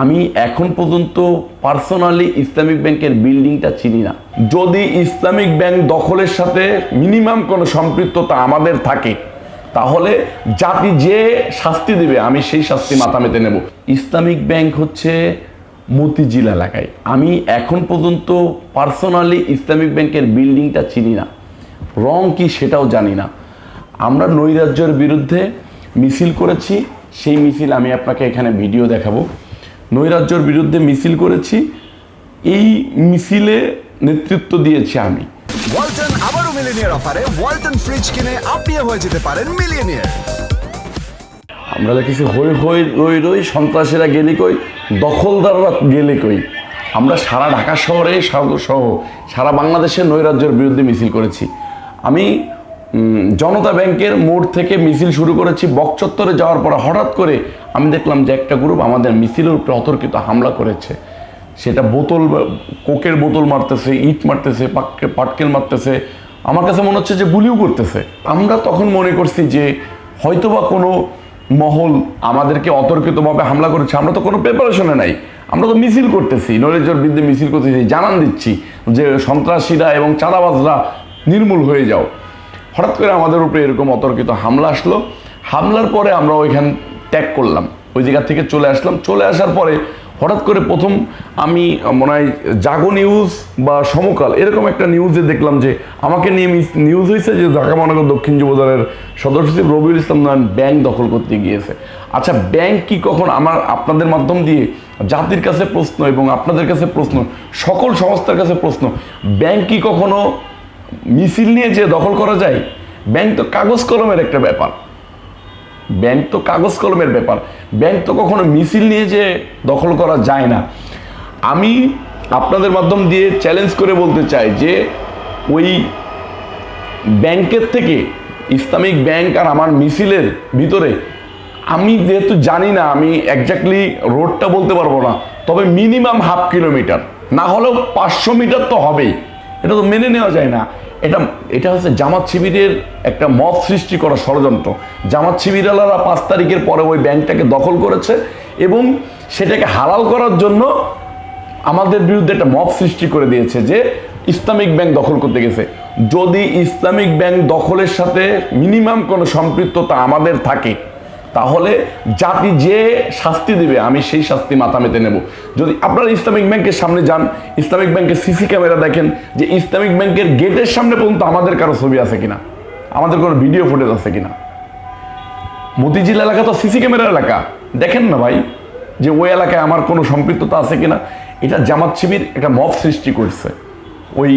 আমি এখন পর্যন্ত পার্সোনালি ইসলামিক ব্যাংকের বিল্ডিংটা চিনি না। যদি ইসলামিক ব্যাংক দখলের সাথে মিনিমাম কোনো সম্পৃক্ততা আমাদের থাকে, তাহলে জাতি যে শাস্তি দেবে, আমি সেই শাস্তি মাথা মেতে নেব। ইসলামিক ব্যাংক হচ্ছে মতিঝিল এলাকায়। আমি এখন পর্যন্ত পার্সোনালি ইসলামিক ব্যাংকের বিল্ডিংটা চিনি না। রং কি সেটাও জানি না। আমরা নৈরাজ্যের বিরুদ্ধে মিছিল করেছি, সেই মিছিল আমি আপনাকে এখানে ভিডিও দেখাবো। নৈরাজ্যের বিরুদ্ধে মিছিল করেছি। এই মিছিলে নেতৃত্ব দিয়েছি আমি। ওয়ালটন আবারও মিলিনিয়ার অফারে। ওয়ালটন ফ্রিজ কিনে আপনিও হয়ে যেতে পারেন মিলিয়নিয়ার। আমরা দেখেছি হই হই রই রই সন্ত্রাসীরা গেলে কই দখলদাররা গেলে কই। আমরা সারা ঢাকা শহরে সহ- সারা বাংলাদেশের নৈরাজ্যের বিরুদ্ধে মিছিল করেছি। আমি জনতা ব্যাংকের মোড় থেকে মিছিল শুরু করেছি। বকচত্বরে যাওয়ার পরে হঠাৎ করে আমি দেখলাম যে একটা গ্রুপ আমাদের মিছিলের উপরে অতর্কিত হামলা করেছে। সেটা বোতল কোকের বোতল মারতেছে, ইট মারতেছে পাটকে পাটকেল মারতেছে। আমার কাছে মনে হচ্ছে যে গুলিও করতেছে। আমরা তখন মনে করছি যে হয়তোবা কোনো মহল আমাদেরকে অতর্কিতভাবে হামলা করেছে। আমরা তো কোনো প্রিপারেশনে নাই। আমরা তো মিছিল করতেছি। নৈরাজ্যের বিরুদ্ধে মিছিল করতেছি। জানান দিচ্ছি যে সন্ত্রাসীরা এবং চাঁদাবাজরা নির্মূল হয়ে যাও। হঠাৎ করে আমাদের উপরে এরকম অতর্কিত হামলা আসলো। হামলার পরে আমরা ওইখান ত্যাগ করলাম। ওই জায়গা থেকে চলে আসলাম। চলে আসার পরে হঠাৎ করে প্রথম আমি, মনে হয়, জাগো নিউজ বা সমকাল এরকম একটা নিউজে দেখলাম যে আমাকে নিয়ে নিউজ হয়েছে যে ঢাকা মহানগর দক্ষিণ যুবদলের সদস্য সচিব রবিউল ইসলাম নয়ন ব্যাংক দখল করতে গিয়েছে। আচ্ছা ব্যাংক কি কখন আমার, আপনাদের মাধ্যম দিয়ে জাতির কাছে প্রশ্ন এবং আপনাদের কাছে প্রশ্ন, সকল সংস্থার কাছে প্রশ্ন, ব্যাংক কি কখনো মিছিল নিয়ে যে দখল করা যায়, ব্যাংক তো কাগজ কলমের একটা ব্যাপার। ব্যাংক তো কাগজ কলমের ব্যাপার। ব্যাংক তো কখনো মিছিল নিয়ে যে দখল করা যায় না। আমি আপনাদের মাধ্যম দিয়ে চ্যালেঞ্জ করে বলতে চাই যে, ওই ব্যাংকের থেকে ইসলামিক ব্যাংক আর আমার মিছিলের ভিতরে, আমি যেহেতু জানি না, আমি একজাক্টলি রোডটা বলতে পারব না, তবে মিনিমাম হাফ কিলোমিটার না হলেও পাঁচশো মিটার তো হবেই। এটা তো মেনে নেওয়া যায় না। এটা এটা হচ্ছে জামাত শিবিরের একটা মত সৃষ্টি করা ষড়যন্ত্র। জামাত শিবিরালারা পাঁচ তারিখের পরে ওই ব্যাংকটাকে দখল করেছে এবং সেটাকে হালাল করার জন্য আমাদের বিরুদ্ধে একটা মত সৃষ্টি করে দিয়েছে যে ইসলামিক ব্যাংক দখল করতে গেছে। যদি ইসলামিক ব্যাংক দখলের সাথে মিনিমাম কোনো সম্পৃক্ততা আমাদের থাকে তাহলে জাতি যে শাস্তি দেবে, আমি সেই শাস্তি মাথা মেতে নেব। যদি আপনারা ইসলামিক ব্যাংকের সামনে যান, ইসলামিক ব্যাংকের সিসি ক্যামেরা দেখেন যে ইসলামিক ব্যাংকের গেটের সামনে পর্যন্ত আমাদের কারও ছবি আছে কিনা, আমাদের কোনো ভিডিও ফুটেজ আছে কিনা। মতিঝিল এলাকা তো সিসি ক্যামেরা এলাকা। দেখেন না ভাই যে ওই এলাকায় আমার কোনো সম্পৃক্ততা আছে কিনা। এটা জামাত শিবির একটা মব সৃষ্টি করছে। ওই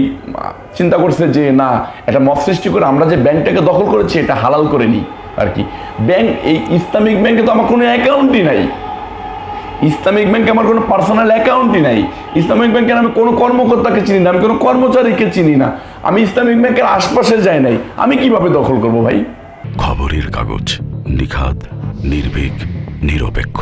চিন্তা করছে যে না, এটা মব সৃষ্টি করে আমরা যে ব্যাংকটাকে দখল করেছি, এটা হালাল করে নিই। আর কি ব্যাংক এই ইসলামিক ব্যাংকে তো আমার কোনো অ্যাকাউন্টই নাই। ইসলামিক ব্যাংকে আমার কোনো পার্সোনাল অ্যাকাউন্টই নাই। ইসলামিক ব্যাংকের আমি কোনো কর্মকর্তাকে চিনি না, আমি কোনো কর্মচারীকে চিনি না। আমি ইসলামিক ব্যাংকের আশপাশে যাই নাই। আমি কীভাবে দখল করব ভাই? খবরের কাগজ নিখাত নির্ভীক, নিরপেক্ষ।